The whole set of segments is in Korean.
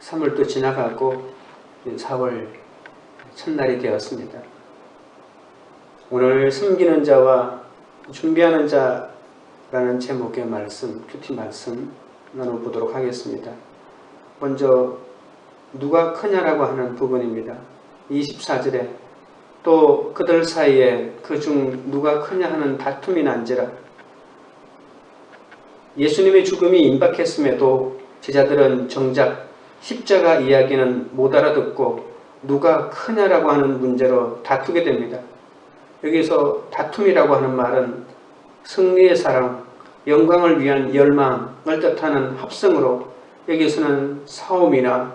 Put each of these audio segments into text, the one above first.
3월도 지나가고 4월 첫날이 되었습니다. 오늘 숨기는 자와 준비하는 자라는 제목의 말씀, 큐티 말씀 나눠보도록 하겠습니다. 먼저 누가 크냐라고 하는 부분입니다. 24절에 또 그들 사이에 그 중 누가 크냐 하는 다툼이 난지라 예수님의 죽음이 임박했음에도 제자들은 정작 십자가 이야기는 못 알아듣고 누가 크냐라고 하는 문제로 다투게 됩니다. 여기서 다툼이라고 하는 말은 승리의 사랑, 영광을 위한 열망을 뜻하는 합성으로 여기서는 싸움이나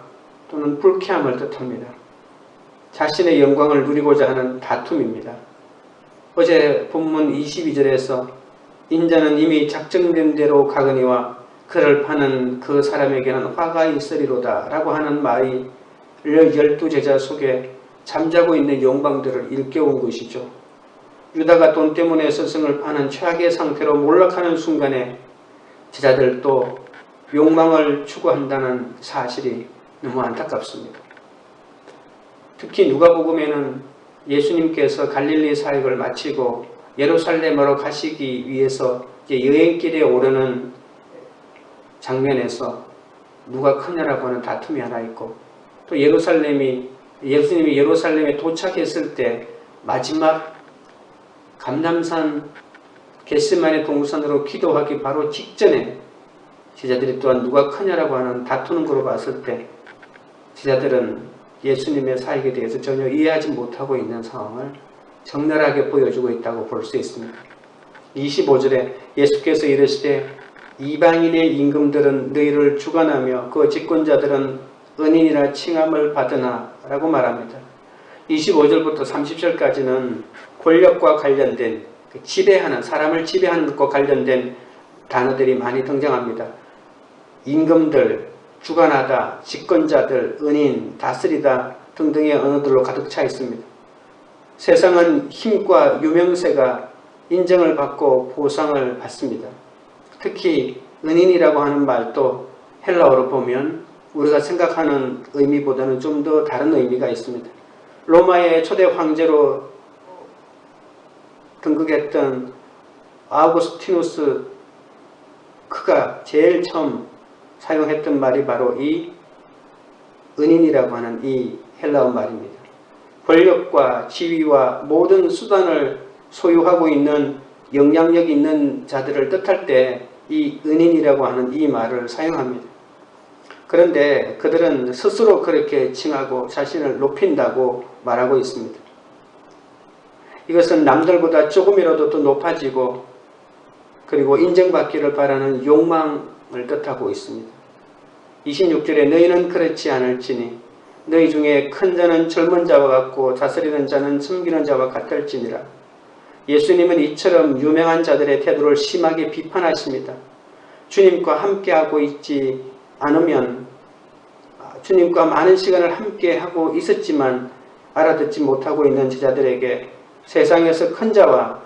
또는 불쾌함을 뜻합니다. 자신의 영광을 누리고자 하는 다툼입니다. 어제 본문 22절에서 인자는 이미 작정된 대로 가거니와 그를 파는 그 사람에게는 화가 있으리로다 라고 하는 말이 열두 제자 속에 잠자고 있는 영광들을 일깨운 것이죠. 유다가 돈 때문에 스승을 파는 최악의 상태로 몰락하는 순간에 제자들도 욕망을 추구한다는 사실이 너무 안타깝습니다. 특히 누가복음에는 예수님께서 갈릴리 사역을 마치고 예루살렘으로 가시기 위해서 여행길에 오르는 장면에서 누가 크냐라고 하는 다툼이 하나 있고 또 예루살렘이 예수님이 예루살렘에 도착했을 때 마지막 감남산 게스만의 동산으로 기도하기 바로 직전에 제자들이 또한 누가 크냐라고 하는 다투는 거로 봤을 때 제자들은 예수님의 사역에 대해서 전혀 이해하지 못하고 있는 상황을 적나라하게 보여주고 있다고 볼 수 있습니다. 25절에 예수께서 이르시되 이방인의 임금들은 너희를 주관하며 그 집권자들은 은인이라 칭함을 받으나 라고 말합니다. 25절부터 30절까지는 권력과 관련된 그 지배하는 사람을 지배하는 것과 관련된 단어들이 많이 등장합니다. 임금들, 주관하다, 집권자들, 은인, 다스리다 등등의 언어들로 가득 차 있습니다. 세상은 힘과 유명세가 인정을 받고 보상을 받습니다. 특히 은인이라고 하는 말도 헬라어로 보면 우리가 생각하는 의미보다는 좀 더 다른 의미가 있습니다. 로마의 초대 황제로 등극했던 아우구스티누스 그가 제일 처음 사용했던 말이 바로 이 은인이라고 하는 이 헬라어 말입니다. 권력과 지위와 모든 수단을 소유하고 있는 영향력 있는 자들을 뜻할 때 이 은인이라고 하는 이 말을 사용합니다. 그런데 그들은 스스로 그렇게 칭하고 자신을 높인다고 말하고 있습니다. 이것은 남들보다 조금이라도 더 높아지고 그리고 인정받기를 바라는 욕망을 뜻하고 있습니다. 26절에 너희는 그렇지 않을지니 너희 중에 큰 자는 젊은 자와 같고 다스리는 자는 숨기는 자와 같을지니라. 예수님은 이처럼 유명한 자들의 태도를 심하게 비판하십니다. 주님과 함께하고 있지 않으면 주님과 많은 시간을 함께하고 있었지만 알아듣지 못하고 있는 제자들에게 세상에서 큰 자와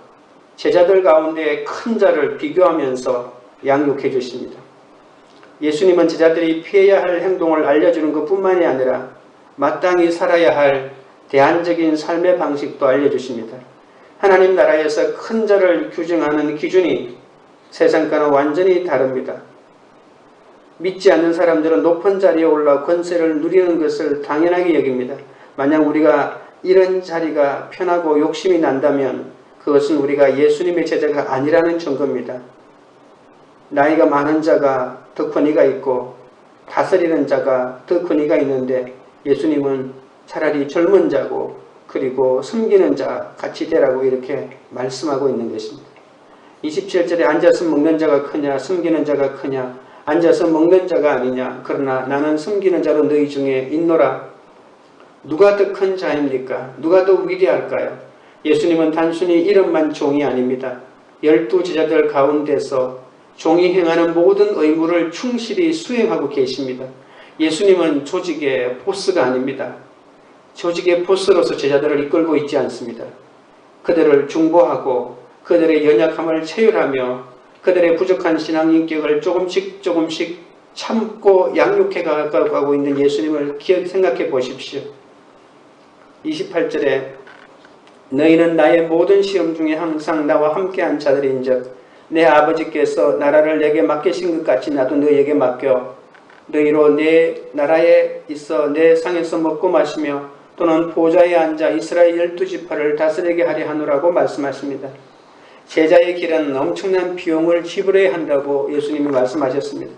제자들 가운데 큰 자를 비교하면서 양육해 주십니다. 예수님은 제자들이 피해야 할 행동을 알려주는 것 뿐만이 아니라 마땅히 살아야 할 대안적인 삶의 방식도 알려주십니다. 하나님 나라에서 큰 자를 규정하는 기준이 세상과는 완전히 다릅니다. 믿지 않는 사람들은 높은 자리에 올라 권세를 누리는 것을 당연하게 여깁니다. 만약 우리가 이런 자리가 편하고 욕심이 난다면 그것은 우리가 예수님의 제자가 아니라는 증거입니다. 나이가 많은 자가 더 권위가 있고 다스리는 자가 더 권위가 있는데 예수님은 차라리 젊은 자고 그리고 숨기는 자 같이 되라고 이렇게 말씀하고 있는 것입니다. 27절에 앉아서 먹는 자가 크냐 숨기는 자가 크냐 앉아서 먹는 자가 아니냐 그러나 나는 숨기는 자로 너희 중에 있노라 누가 더 큰 자입니까? 누가 더 위대할까요? 예수님은 단순히 이름만 종이 아닙니다. 열두 제자들 가운데서 종이 행하는 모든 의무를 충실히 수행하고 계십니다. 예수님은 조직의 보스가 아닙니다. 조직의 보스로서 제자들을 이끌고 있지 않습니다. 그들을 중보하고 그들의 연약함을 체휼하며 그들의 부족한 신앙 인격을 조금씩 조금씩 참고 양육해 가고 있는 예수님을 기억 생각해 보십시오. 28절에 너희는 나의 모든 시험 중에 항상 나와 함께한 자들인 즉 내 아버지께서 나라를 내게 맡기신 것 같이 나도 너희에게 맡겨 너희로 내 나라에 있어 내 상에서 먹고 마시며 또는 보좌에 앉아 이스라엘 열두 지파를 다스리게 하려 하노라고 말씀하십니다. 제자의 길은 엄청난 비용을 지불해야 한다고 예수님이 말씀하셨습니다.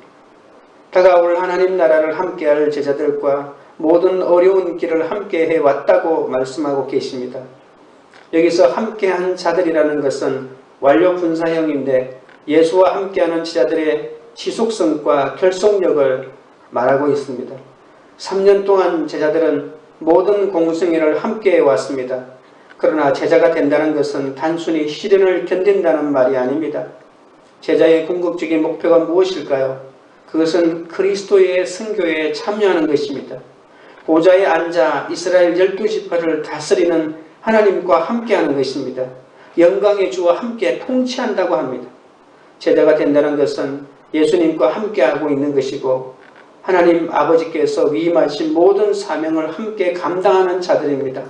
다가올 하나님 나라를 함께할 제자들과 모든 어려운 길을 함께 해 왔다고 말씀하고 계십니다. 여기서 함께한 자들이라는 것은 완료 분사형인데 예수와 함께하는 제자들의 지속성과 결속력을 말하고 있습니다. 3년 동안 제자들은 모든 공생애를 함께 해왔습니다. 그러나 제자가 된다는 것은 단순히 시련을 견딘다는 말이 아닙니다. 제자의 궁극적인 목표가 무엇일까요? 그것은 그리스도의 선교에 참여하는 것입니다. 보좌에 앉아 이스라엘 열두 지파를 다스리는 하나님과 함께하는 것입니다. 영광의 주와 함께 통치한다고 합니다. 제자가 된다는 것은 예수님과 함께하고 있는 것이고 하나님 아버지께서 위임하신 모든 사명을 함께 감당하는 자들입니다.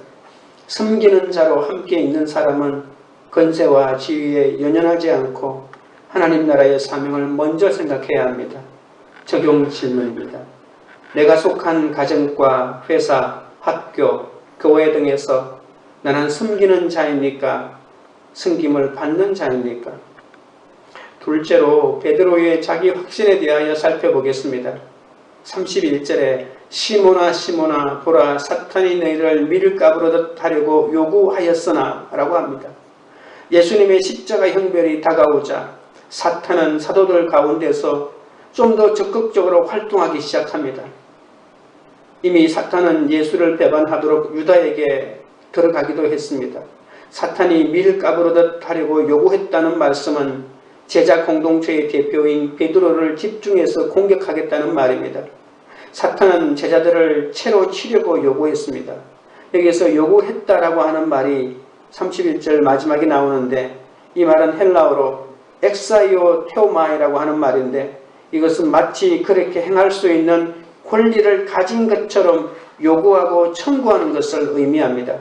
섬기는 자로 함께 있는 사람은 건세와 지위에 연연하지 않고 하나님 나라의 사명을 먼저 생각해야 합니다. 적용 질문입니다. 내가 속한 가정과 회사, 학교, 교회 등에서 나는 섬기는 자입니까? 승김을 받는 자입니까? 둘째로 베드로의 자기 확신에 대하여 살펴보겠습니다. 31절에 시모나 시모나 보라 사탄이 너희를 밀가부르듯 하려고 요구하였으나 라고 합니다. 예수님의 십자가 형별이 다가오자 사탄은 사도들 가운데서 좀 더 적극적으로 활동하기 시작합니다. 이미 사탄은 예수를 배반하도록 유다에게 들어가기도 했습니다. 사탄이 밀가부르듯 하려고 요구했다는 말씀은 제자 공동체의 대표인 베드로를 집중해서 공격하겠다는 말입니다. 사탄은 제자들을 채로 치려고 요구했습니다. 여기서 요구했다라고 하는 말이 31절 마지막에 나오는데 이 말은 헬라어로 엑사이오 테오마이라고 하는 말인데 이것은 마치 그렇게 행할 수 있는 권리를 가진 것처럼 요구하고 청구하는 것을 의미합니다.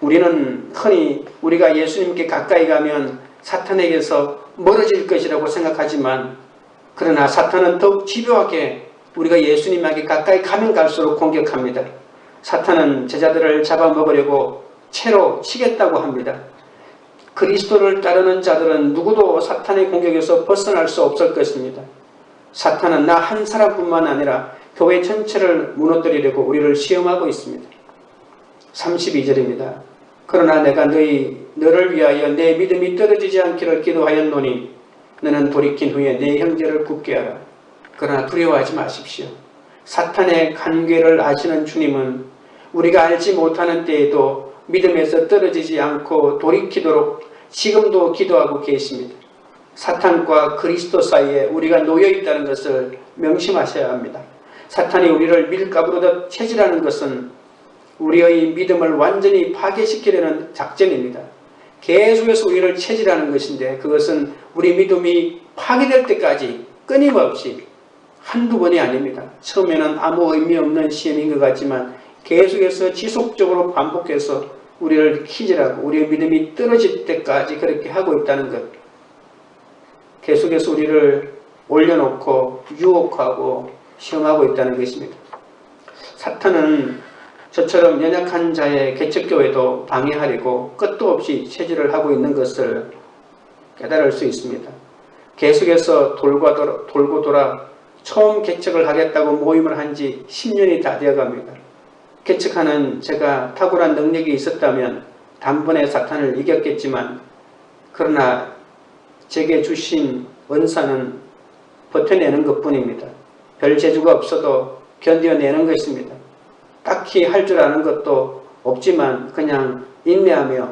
우리는 흔히 우리가 예수님께 가까이 가면 사탄에게서 멀어질 것이라고 생각하지만 그러나 사탄은 더욱 집요하게 우리가 예수님에게 가까이 가면 갈수록 공격합니다. 사탄은 제자들을 잡아먹으려고 채로 치겠다고 합니다. 그리스도를 따르는 자들은 누구도 사탄의 공격에서 벗어날 수 없을 것입니다. 사탄은 나 한 사람뿐만 아니라 교회 전체를 무너뜨리려고 우리를 시험하고 있습니다. 32절입니다. 그러나 내가 너희 너를 위하여 내 믿음이 떨어지지 않기를 기도하였노니 너는 돌이킨 후에 내 형제를 굳게 하라. 그러나 두려워하지 마십시오. 사탄의 간괴를 아시는 주님은 우리가 알지 못하는 때에도 믿음에서 떨어지지 않고 돌이키도록 지금도 기도하고 계십니다. 사탄과 그리스도 사이에 우리가 놓여 있다는 것을 명심하셔야 합니다. 사탄이 우리를 밀가부르듯 체질하는 것은 우리의 믿음을 완전히 파괴시키려는 작전입니다. 계속해서 우리를 체질하는 것인데 그것은 우리 믿음이 파괴될 때까지 끊임없이 한두 번이 아닙니다. 처음에는 아무 의미 없는 시험인 것 같지만 계속해서 지속적으로 반복해서 우리를 키질하고 우리의 믿음이 떨어질 때까지 그렇게 하고 있다는 것. 계속해서 우리를 올려놓고 유혹하고 시험하고 있다는 것입니다. 사탄은 저처럼 연약한 자의 개척교회도 방해하려고 끝도 없이 체질을 하고 있는 것을 깨달을 수 있습니다. 계속해서 돌고 돌아, 돌고 돌아 처음 개척을 하겠다고 모임을 한 지 10년이 다 되어 갑니다. 개척하는 제가 탁월한 능력이 있었다면 단번에 사탄을 이겼겠지만 그러나 제게 주신 원사는 버텨내는 것 뿐입니다. 별 재주가 없어도 견뎌내는 것입니다. 딱히 할 줄 아는 것도 없지만 그냥 인내하며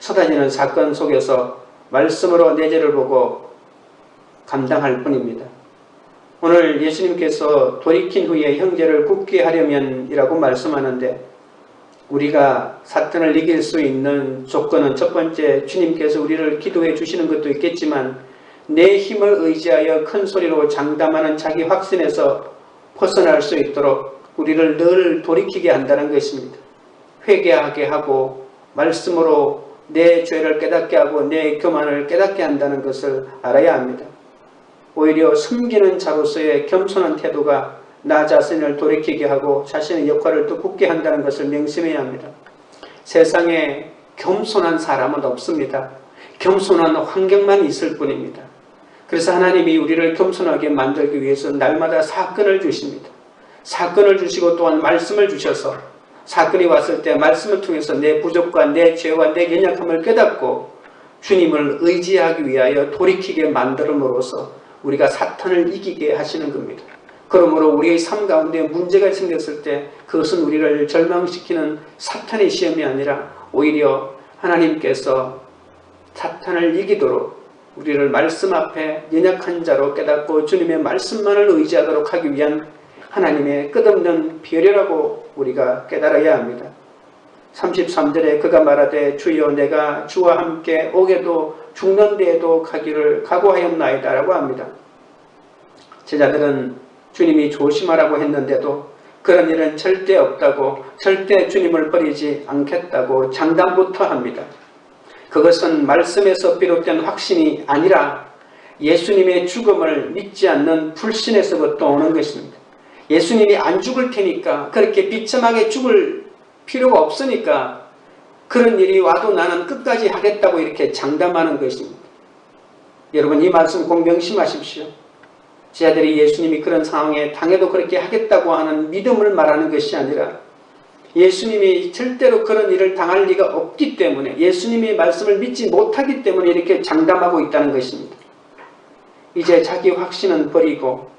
쏟아지는 사건 속에서 말씀으로 내재를 보고 감당할 뿐입니다. 오늘 예수님께서 돌이킨 후에 형제를 굳게 하려면이라고 말씀하는데 우리가 사탄을 이길 수 있는 조건은 첫 번째 주님께서 우리를 기도해 주시는 것도 있겠지만 내 힘을 의지하여 큰 소리로 장담하는 자기 확신에서 벗어날 수 있도록 우리를 늘 돌이키게 한다는 것입니다. 회개하게 하고 말씀으로 내 죄를 깨닫게 하고 내 교만을 깨닫게 한다는 것을 알아야 합니다. 오히려 숨기는 자로서의 겸손한 태도가 나 자신을 돌이키게 하고 자신의 역할을 또 굳게 한다는 것을 명심해야 합니다. 세상에 겸손한 사람은 없습니다. 겸손한 환경만 있을 뿐입니다. 그래서 하나님이 우리를 겸손하게 만들기 위해서 날마다 사건을 주십니다. 사건을 주시고 또한 말씀을 주셔서 사건이 왔을 때 말씀을 통해서 내 부족과 내 죄와 내 연약함을 깨닫고 주님을 의지하기 위하여 돌이키게 만들음으로써 우리가 사탄을 이기게 하시는 겁니다. 그러므로 우리의 삶 가운데 문제가 생겼을 때 그것은 우리를 절망시키는 사탄의 시험이 아니라 오히려 하나님께서 사탄을 이기도록 우리를 말씀 앞에 연약한 자로 깨닫고 주님의 말씀만을 의지하도록 하기 위한 하나님의 끝없는 비열이라고 우리가 깨달아야 합니다. 33절에 그가 말하되 주여 내가 주와 함께 오게도 죽는 데에도 가기를 각오하였나이다 라고 합니다. 제자들은 주님이 조심하라고 했는데도 그런 일은 절대 없다고 절대 주님을 버리지 않겠다고 장담부터 합니다. 그것은 말씀에서 비롯된 확신이 아니라 예수님의 죽음을 믿지 않는 불신에서부터 오는 것입니다. 예수님이 안 죽을 테니까 그렇게 비참하게 죽을 필요가 없으니까 그런 일이 와도 나는 끝까지 하겠다고 이렇게 장담하는 것입니다. 여러분 이 말씀 꼭 명심하십시오. 제 아들이 예수님이 그런 상황에 당해도 그렇게 하겠다고 하는 믿음을 말하는 것이 아니라 예수님이 절대로 그런 일을 당할 리가 없기 때문에 예수님의 말씀을 믿지 못하기 때문에 이렇게 장담하고 있다는 것입니다. 이제 자기 확신은 버리고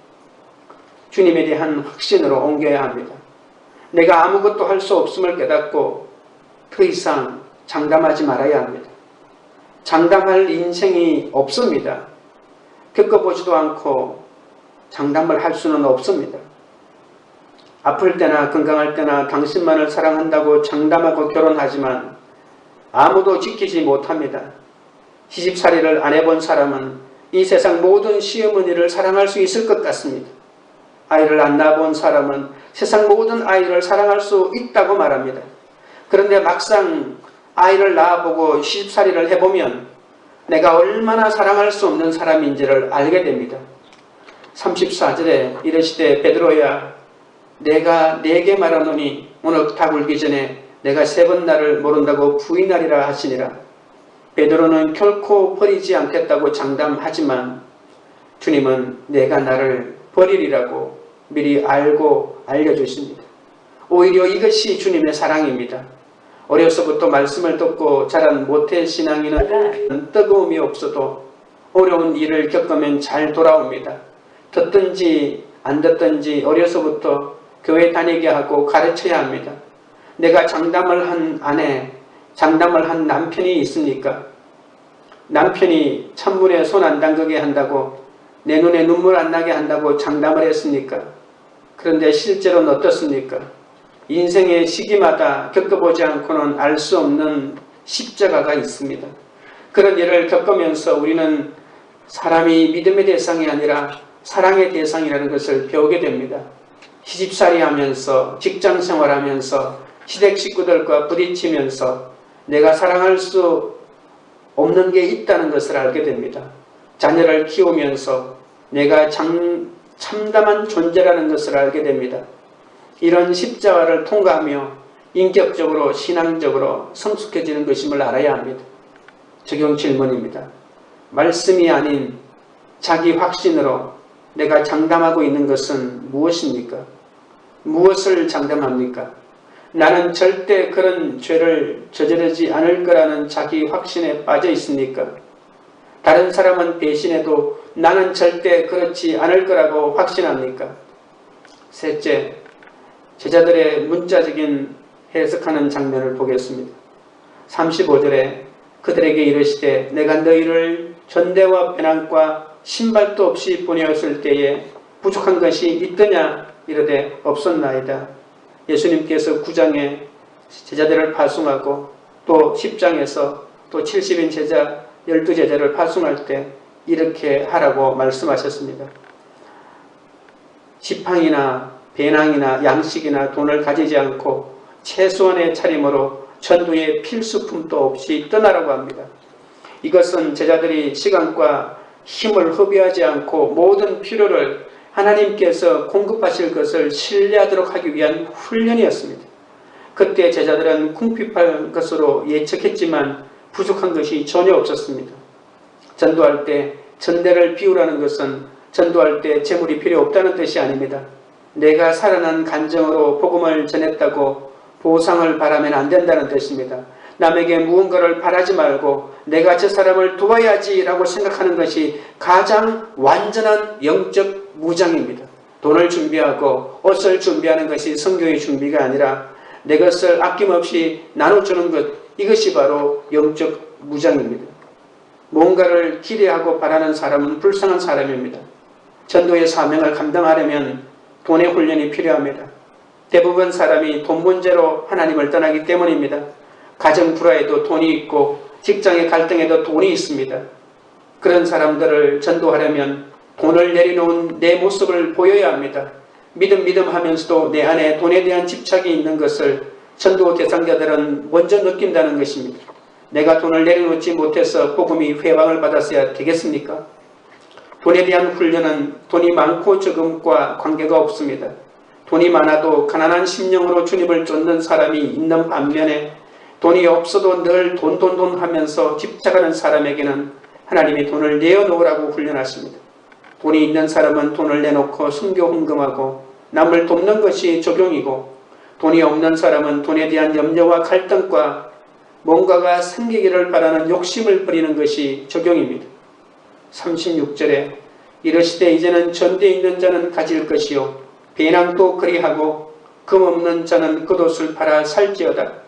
주님에 대한 확신으로 옮겨야 합니다. 내가 아무것도 할 수 없음을 깨닫고 더 이상 장담하지 말아야 합니다. 장담할 인생이 없습니다. 겪어보지도 않고 장담을 할 수는 없습니다. 아플 때나 건강할 때나 당신만을 사랑한다고 장담하고 결혼하지만 아무도 지키지 못합니다. 시집살이를 안 해본 사람은 이 세상 모든 시어머니를 사랑할 수 있을 것 같습니다. 아이를 안 낳아본 사람은 세상 모든 아이를 사랑할 수 있다고 말합니다. 그런데 막상 아이를 낳아보고 시집살이를 해보면 내가 얼마나 사랑할 수 없는 사람인지를 알게 됩니다. 34절에 이르시되 베드로야 내가 네게 말하노니 오늘 닭 울기 전에 내가 세 번 나를 모른다고 부인하리라 하시니라. 베드로는 결코 버리지 않겠다고 장담하지만 주님은 내가 나를 버리리라고 미리 알고 알려주십니다. 오히려 이것이 주님의 사랑입니다. 어려서부터 말씀을 듣고 자란 모태 신앙인은 뜨거움이 없어도 어려운 일을 겪으면 잘 돌아옵니다. 듣든지 안 듣든지 어려서부터 교회 다니게 하고 가르쳐야 합니다. 내가 장담을 한 아내, 장담을 한 남편이 있습니까? 남편이 찬물에 손 안 담그게 한다고 내 눈에 눈물 안 나게 한다고 장담을 했습니까? 그런데 실제로는 어떻습니까? 인생의 시기마다 겪어보지 않고는 알 수 없는 십자가가 있습니다. 그런 일을 겪으면서 우리는 사람이 믿음의 대상이 아니라 사랑의 대상이라는 것을 배우게 됩니다. 시집살이 하면서 직장 생활하면서 시댁 식구들과 부딪히면서 내가 사랑할 수 없는 게 있다는 것을 알게 됩니다. 자녀를 키우면서 내가 장, 참담한 존재라는 것을 알게 됩니다. 이런 십자가를 통과하며 인격적으로 신앙적으로 성숙해지는 것임을 알아야 합니다. 적용 질문입니다. 말씀이 아닌 자기 확신으로 내가 장담하고 있는 것은 무엇입니까? 무엇을 장담합니까? 나는 절대 그런 죄를 저지르지 않을 거라는 자기 확신에 빠져 있습니까? 다른 사람은 배신해도 나는 절대 그렇지 않을 거라고 확신합니까? 셋째, 제자들의 문자적인 해석하는 장면을 보겠습니다. 35절에 그들에게 이르시되 내가 너희를 전대와 배낭과 신발도 없이 보내었을 때에 부족한 것이 있더냐 이르되 없었나이다. 예수님께서 9장에 제자들을 파송하고 또 10장에서 또 70인 제자 12제자를 파송할 때 이렇게 하라고 말씀하셨습니다. 지팡이나 배낭이나 양식이나 돈을 가지지 않고 최소한의 차림으로 전도의 필수품도 없이 떠나라고 합니다. 이것은 제자들이 시간과 힘을 허비하지 않고 모든 필요를 하나님께서 공급하실 것을 신뢰하도록 하기 위한 훈련이었습니다. 그때 제자들은 궁핍할 것으로 예측했지만 부족한 것이 전혀 없었습니다. 전도할 때 전대를 비우라는 것은 전도할 때 재물이 필요 없다는 뜻이 아닙니다. 내가 살아난 간정으로 복음을 전했다고 보상을 바라면 안 된다는 뜻입니다. 남에게 무언가를 바라지 말고 내가 저 사람을 도와야지라고 생각하는 것이 가장 완전한 영적 무장입니다. 돈을 준비하고 옷을 준비하는 것이 성경의 준비가 아니라 내 것을 아낌없이 나눠주는 것 이것이 바로 영적 무장입니다. 뭔가를 기대하고 바라는 사람은 불쌍한 사람입니다. 전도의 사명을 감당하려면 돈의 훈련이 필요합니다. 대부분 사람이 돈 문제로 하나님을 떠나기 때문입니다. 가정 불화에도 돈이 있고 직장의 갈등에도 돈이 있습니다. 그런 사람들을 전도하려면 돈을 내려놓은 내 모습을 보여야 합니다. 믿음 믿음 하면서도 내 안에 돈에 대한 집착이 있는 것을 전도 대상자들은 먼저 느낀다는 것입니다. 내가 돈을 내려놓지 못해서 복음이 회방을 받았어야 되겠습니까? 돈에 대한 훈련은 돈이 많고 적음과 관계가 없습니다. 돈이 많아도 가난한 심령으로 주님을 쫓는 사람이 있는 반면에 돈이 없어도 늘 돈 돈 돈 하면서 집착하는 사람에게는 하나님이 돈을 내어놓으라고 훈련하십니다. 돈이 있는 사람은 돈을 내놓고 순교 헌금하고 남을 돕는 것이 적용이고 돈이 없는 사람은 돈에 대한 염려와 갈등과 뭔가가 생기기를 바라는 욕심을 부리는 것이 적용입니다. 36절에 이러시되 이제는 전대 있는 자는 가질 것이요 배낭도 그리하고 금 없는 자는 겉옷을 팔아 살지어다.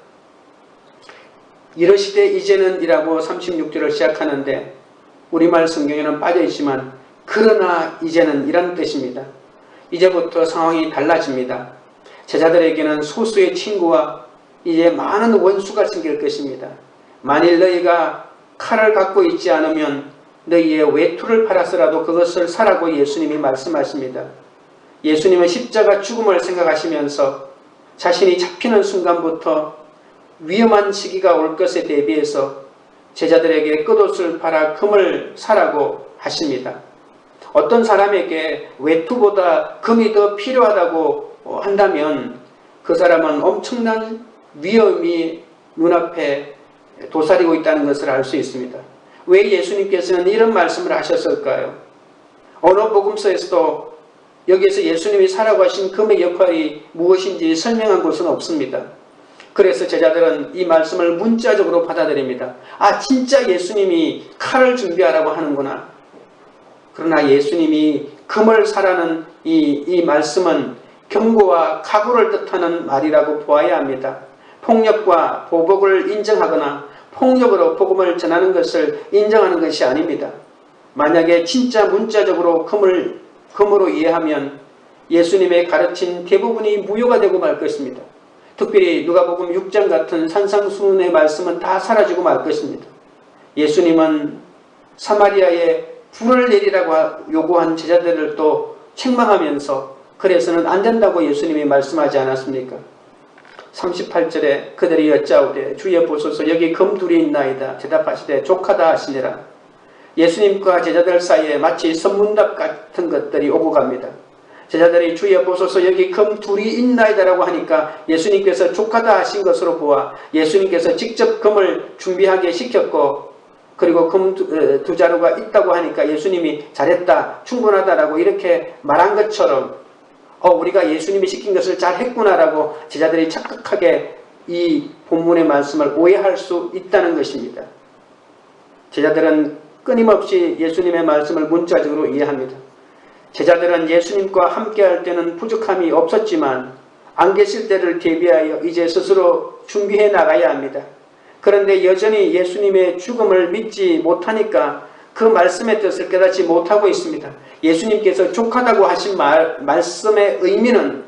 이러시되 이제는 이라고 36절을 시작하는데 우리말 성경에는 빠져있지만 그러나 이제는 이란 뜻입니다. 이제부터 상황이 달라집니다. 제자들에게는 소수의 친구와 이제 많은 원수가 생길 것입니다. 만일 너희가 칼을 갖고 있지 않으면 너희의 외투를 팔아서라도 그것을 사라고 예수님이 말씀하십니다. 예수님은 십자가 죽음을 생각하시면서 자신이 잡히는 순간부터 위험한 시기가 올 것에 대비해서 제자들에게 끝옷을 팔아 금을 사라고 하십니다. 어떤 사람에게 외투보다 금이 더 필요하다고 한다면 그 사람은 엄청난 위험이 눈앞에 도사리고 있다는 것을 알 수 있습니다. 왜 예수님께서는 이런 말씀을 하셨을까요? 어느 복음서에서도 여기에서 예수님이 살아가신 금의 역할이 무엇인지 설명한 곳은 없습니다. 그래서 제자들은 이 말씀을 문자적으로 받아들입니다. 아 진짜 예수님이 칼을 준비하라고 하는구나. 그러나 예수님이 금을 사라는 이, 이 말씀은 경고와 각오를 뜻하는 말이라고 보아야 합니다. 폭력과 보복을 인정하거나 폭력으로 복음을 전하는 것을 인정하는 것이 아닙니다. 만약에 진짜 문자적으로 금을 금으로 이해하면 예수님의 가르친 대부분이 무효가 되고 말 것입니다. 특별히 누가복음 6장 같은 산상수훈의 말씀은 다 사라지고 말 것입니다. 예수님은 사마리아에 불을 내리라고 요구한 제자들을 또 책망하면서 그래서는 안 된다고 예수님이 말씀하지 않았습니까? 38절에 그들이 여짜오되 주여 보소서 여기 금둘이 있나이다 대답하시되 족하다 하시니라 예수님과 제자들 사이에 마치 선문답 같은 것들이 오고 갑니다. 제자들이 주여 보소서 여기 금 둘이 있나이다라고 하니까 예수님께서 족하다 하신 것으로 보아 예수님께서 직접 금을 준비하게 시켰고 그리고 금두 자루가 있다고 하니까 예수님이 잘했다 충분하다라고 이렇게 말한 것처럼 어 우리가 예수님이 시킨 것을 잘 했구나라고 제자들이 착각하게 이 본문의 말씀을 오해할 수 있다는 것입니다. 제자들은 끊임없이 예수님의 말씀을 문자적으로 이해합니다. 제자들은 예수님과 함께할 때는 부족함이 없었지만 안 계실 때를 대비하여 이제 스스로 준비해 나가야 합니다. 그런데 여전히 예수님의 죽음을 믿지 못하니까 그 말씀의 뜻을 깨닫지 못하고 있습니다. 예수님께서 족하다고 하신 말, 말씀의 의미는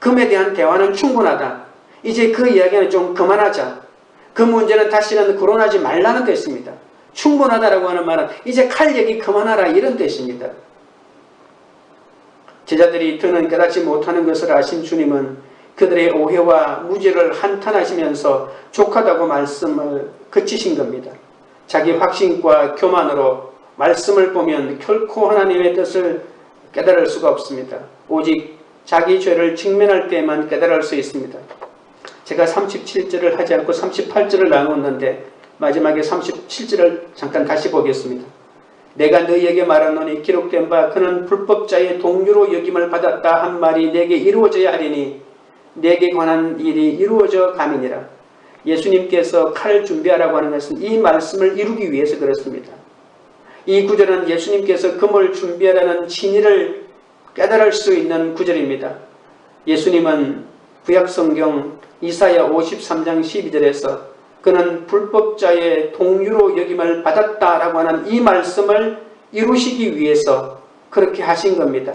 금에 대한 대화는 충분하다. 이제 그 이야기는 좀 그만하자. 그 문제는 다시는 거론하지 말라는 뜻입니다. 충분하다라고 하는 말은 이제 칼 얘기 그만하라 이런 뜻입니다. 제자들이 더는 깨닫지 못하는 것을 아신 주님은 그들의 오해와 무지를 한탄하시면서 족하다고 말씀을 그치신 겁니다. 자기 확신과 교만으로 말씀을 보면 결코 하나님의 뜻을 깨달을 수가 없습니다. 오직 자기 죄를 직면할 때만 깨달을 수 있습니다. 제가 37절을 하지 않고 38절을 나눴는데 마지막에 37절을 잠깐 다시 보겠습니다. 내가 너희에게 말하노니 기록된 바 그는 불법자의 동료로 여김을 받았다 한 말이 내게 이루어져야 하리니 내게 관한 일이 이루어져 가민이라. 예수님께서 칼을 준비하라고 하는 것은 이 말씀을 이루기 위해서 그렇습니다. 이 구절은 예수님께서 금을 준비하라는 진리를 깨달을 수 있는 구절입니다. 예수님은 구약성경 이사야 53장 12절에서 그는 불법자의 동유로 여김을 받았다라고 하는 이 말씀을 이루시기 위해서 그렇게 하신 겁니다.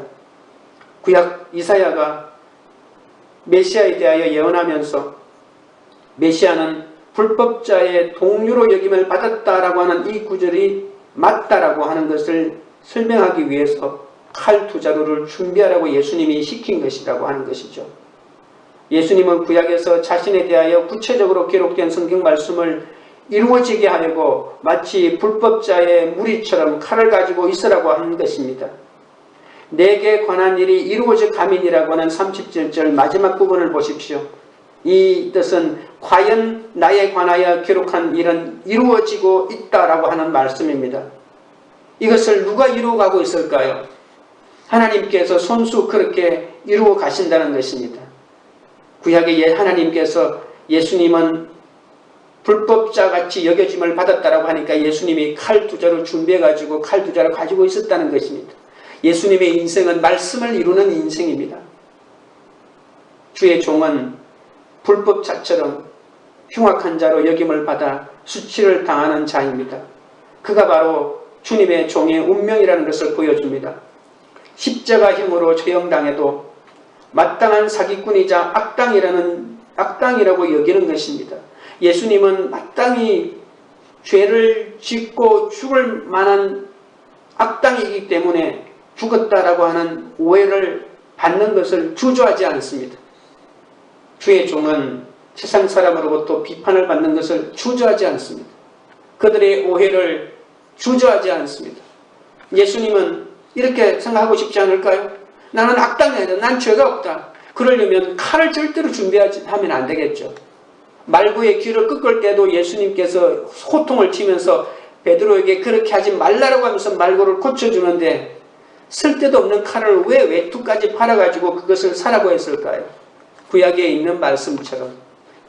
구약 이사야가 메시아에 대하여 예언하면서 메시아는 불법자의 동유로 여김을 받았다라고 하는 이 구절이 맞다라고 하는 것을 설명하기 위해서 칼 두 자루를 준비하라고 예수님이 시킨 것이라고 하는 것이죠. 예수님은 구약에서 자신에 대하여 구체적으로 기록된 성경 말씀을 이루어지게 하려고 마치 불법자의 무리처럼 칼을 가지고 있으라고 하는 것입니다. 내게 관한 일이 이루어져 가민이라고 하는 37절 마지막 부분을 보십시오. 이 뜻은 과연 나에 관하여 기록한 일은 이루어지고 있다라고 하는 말씀입니다. 이것을 누가 이루어가고 있을까요? 하나님께서 손수 그렇게 이루어 가신다는 것입니다. 구약의 하나님께서 예수님은 불법자 같이 여겨짐을 받았다라고 하니까 예수님이 칼 두 자루 준비해 가지고 칼 두 자루 가지고 있었다는 것입니다. 예수님의 인생은 말씀을 이루는 인생입니다. 주의 종은 불법 자처럼 흉악한 자로 여김을 받아 수치를 당하는 자입니다. 그가 바로 주님의 종의 운명이라는 것을 보여줍니다. 십자가형으로 처형당해도 마땅한 사기꾼이자 악당이라는 악당이라고 여기는 것입니다. 예수님은 마땅히 죄를 짓고 죽을 만한 악당이기 때문에 죽었다라고 하는 오해를 받는 것을 주저하지 않습니다. 주의 종은 세상 사람으로부터 비판을 받는 것을 주저하지 않습니다. 그들의 오해를 주저하지 않습니다. 예수님은 이렇게 생각하고 싶지 않을까요? 나는 악당이 아니다. 난 죄가 없다. 그러려면 칼을 절대로 준비하면 안 되겠죠. 말구의 귀를 꺾을 때도 예수님께서 호통을 치면서 베드로에게 그렇게 하지 말라라고 하면서 말구를 고쳐주는데 쓸데도 없는 칼을 왜 외투까지 팔아가지고 그것을 사라고 했을까요? 구약에 있는 말씀처럼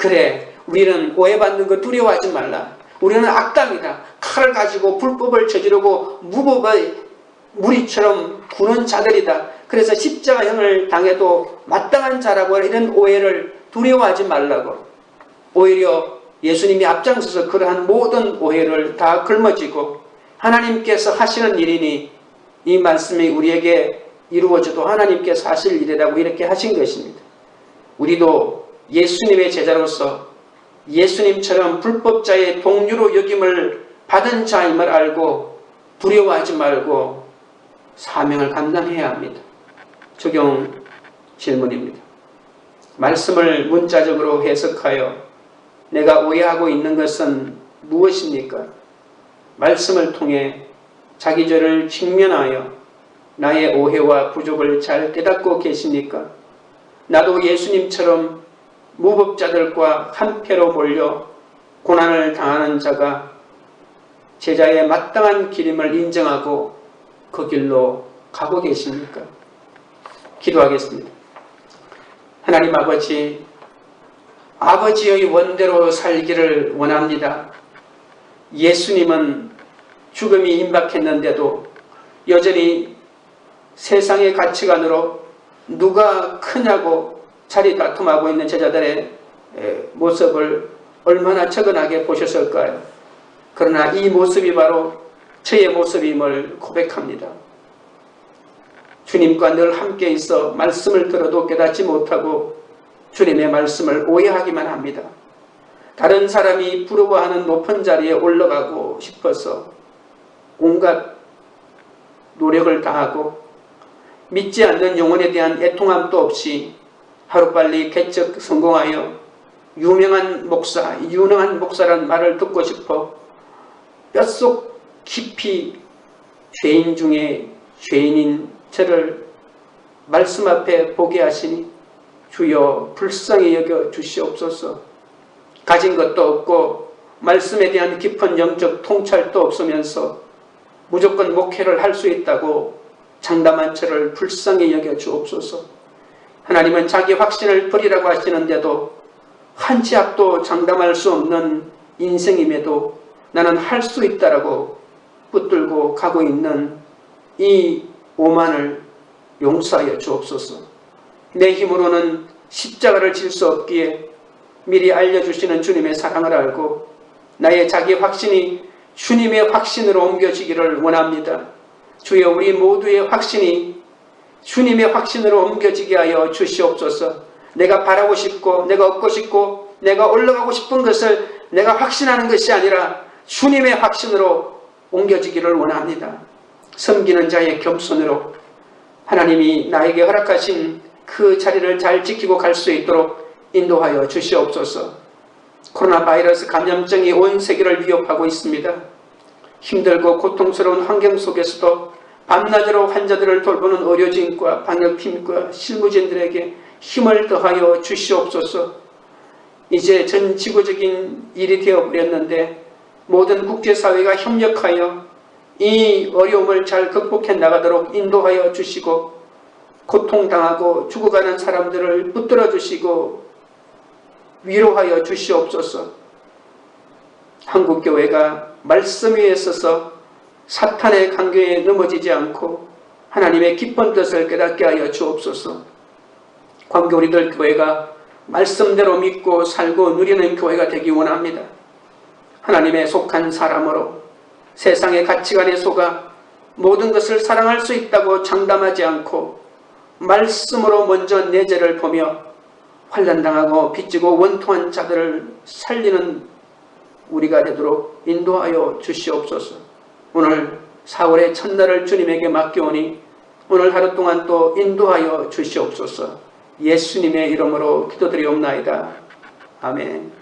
그래 우리는 오해받는 거 두려워하지 말라. 우리는 악당이다. 칼을 가지고 불법을 저지르고 무법의 무리처럼 구는 자들이다. 그래서 십자가형을 당해도 마땅한 자라고 이런 오해를 두려워하지 말라고 오히려 예수님이 앞장서서 그러한 모든 오해를 다 걸머지고 하나님께서 하시는 일이니 이 말씀이 우리에게 이루어져도 하나님께서 하실 일이라고 이렇게 하신 것입니다. 우리도 예수님의 제자로서 예수님처럼 불법자의 동료로 여김을 받은 자임을 알고 두려워하지 말고 사명을 감당해야 합니다. 적용 질문입니다. 말씀을 문자적으로 해석하여 내가 오해하고 있는 것은 무엇입니까? 말씀을 통해 자기 죄를 직면하여 나의 오해와 부족을 잘 깨닫고 계십니까? 나도 예수님처럼 무법자들과 한패로 몰려 고난을 당하는 자가 제자의 마땅한 기림을 인정하고 그 길로 가고 계십니까? 기도하겠습니다. 하나님 아버지, 아버지의 원대로 살기를 원합니다. 예수님은 죽음이 임박했는데도 여전히 세상의 가치관으로 누가 크냐고 자리 다툼하고 있는 제자들의 모습을 얼마나 적은하게 보셨을까요? 그러나 이 모습이 바로 저의 모습임을 고백합니다. 주님과 늘 함께 있어 말씀을 들어도 깨닫지 못하고 주님의 말씀을 오해하기만 합니다. 다른 사람이 부러워하는 높은 자리에 올라가고 싶어서 온갖 노력을 다하고 믿지 않는 영혼에 대한 애통함도 없이 하루빨리 개척 성공하여 유명한 목사, 유능한 목사란 말을 듣고 싶어 뼛속 깊이 죄인 중에 죄인인 저를 말씀 앞에 보게 하시니 주여 불쌍히 여겨 주시옵소서. 가진 것도 없고 말씀에 대한 깊은 영적 통찰도 없으면서 무조건 목회를 할 수 있다고 장담한 저를 불쌍히 여겨 주옵소서 하나님은 자기 확신을 버리라고 하시는데도 한 치 앞도 장담할 수 없는 인생임에도 나는 할 수 있다라고 붙들고 가고 있는 이 오만을 용서하여 주옵소서. 내 힘으로는 십자가를 질 수 없기에 미리 알려주시는 주님의 사랑을 알고 나의 자기 확신이 주님의 확신으로 옮겨지기를 원합니다. 주여 우리 모두의 확신이 주님의 확신으로 옮겨지게 하여 주시옵소서. 내가 바라고 싶고 내가 얻고 싶고 내가 올라가고 싶은 것을 내가 확신하는 것이 아니라 주님의 확신으로 옮겨지기를 원합니다. 섬기는 자의 겸손으로 하나님이 나에게 허락하신 그 자리를 잘 지키고 갈 수 있도록 인도하여 주시옵소서. 코로나 바이러스 감염증이 온 세계를 위협하고 있습니다. 힘들고 고통스러운 환경 속에서도 밤낮으로 환자들을 돌보는 의료진과 방역팀과 실무진들에게 힘을 더하여 주시옵소서. 이제 전 지구적인 일이 되어버렸는데 모든 국제사회가 협력하여 이 어려움을 잘 극복해 나가도록 인도하여 주시고 고통당하고 죽어가는 사람들을 붙들어 주시고 위로하여 주시옵소서. 한국교회가 말씀 위에 서서 사탄의 강교에 넘어지지 않고 하나님의 깊은 뜻을 깨닫게 하여 주옵소서. 우리들 교회가 말씀대로 믿고 살고 누리는 교회가 되기 원합니다. 하나님의 속한 사람으로 세상의 가치관에 속아 모든 것을 사랑할 수 있다고 장담하지 않고 말씀으로 먼저 내 죄를 보며 환란당하고 빚지고 원통한 자들을 살리는 우리가 되도록 인도하여 주시옵소서. 오늘 4월의 첫날을 주님에게 맡겨오니 오늘 하루 동안 또 인도하여 주시옵소서. 예수님의 이름으로 기도드리옵나이다. 아멘.